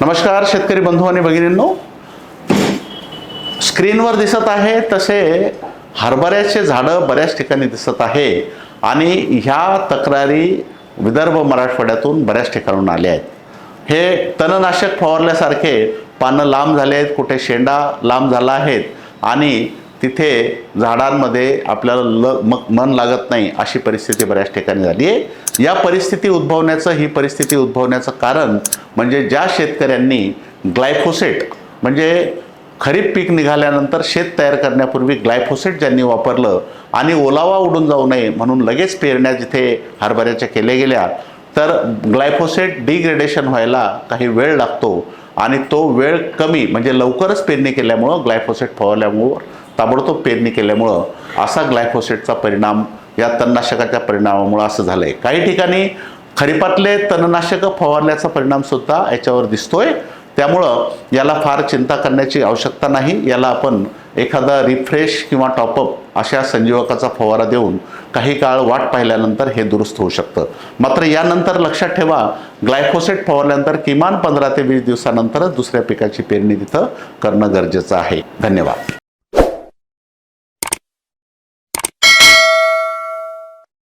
नमस्कार शेतकरी बंधू आणि भगिनींनो. स्क्रीनवर दिसत आहे तसे हरभऱ्याचे झाडं बऱ्याच ठिकाणी दिसत आहे आणि ह्या तक्रारी विदर्भ मराठवाड्यातून बऱ्याच ठिकाणून आल्या आहेत. हे तणनाशक फवारल्यासारखे पानं लांब झाले आहेत कुठे शेंडा लांब झाला आहेत आणि तिथे झाडांमध्ये आपल्याला ल मग मन लागत नाही अशी परिस्थिती बऱ्याच ठिकाणी झाली आहे. या परिस्थिती उद्भवण्याचं ही परिस्थिती उद्भवण्याचं कारण म्हणजे ज्या शेतकऱ्यांनी ग्लायफोसेट म्हणजे खरीप पीक निघाल्यानंतर शेत तयार करण्यापूर्वी ग्लायफोसेट ज्यांनी वापरलं आणि ओलावा उडून जाऊ नये म्हणून लगेच पेरण्या जिथे हरभऱ्याच्या केल्या गेल्या तर ग्लायफोसेट डिग्रेडेशन व्हायला काही वेळ लागतो आणि तो वेळ कमी म्हणजे लवकरच पेरणी केल्यामुळं ग्लायफोसेट फवारल्यामुळं ताबडतोब पेरणी केल्यामुळं असा ग्लायफोसेटचा परिणाम या तणनाशकाच्या परिणामामुळं असं झालं आहे काही ठिकाणी खरीपातले तणनाशकं फवारल्याचा परिणामसुद्धा याच्यावर दिसतोय. त्यामुळं याला फार चिंता करण्याची आवश्यकता नाही. याला आपण एखादा रिफ्रेश किंवा टॉपअप अशा संजीवकाचा फवारा देऊन काही काळ वाट पाहिल्यानंतर हे दुरुस्त होऊ शकतं. मात्र यानंतर लक्षात ठेवा ग्लायफोसेट फवारल्यानंतर किमान पंधरा ते वीस दिवसानंतरच दुसऱ्या पिकाची पेरणी तिथं करणं गरजेचं आहे. धन्यवाद.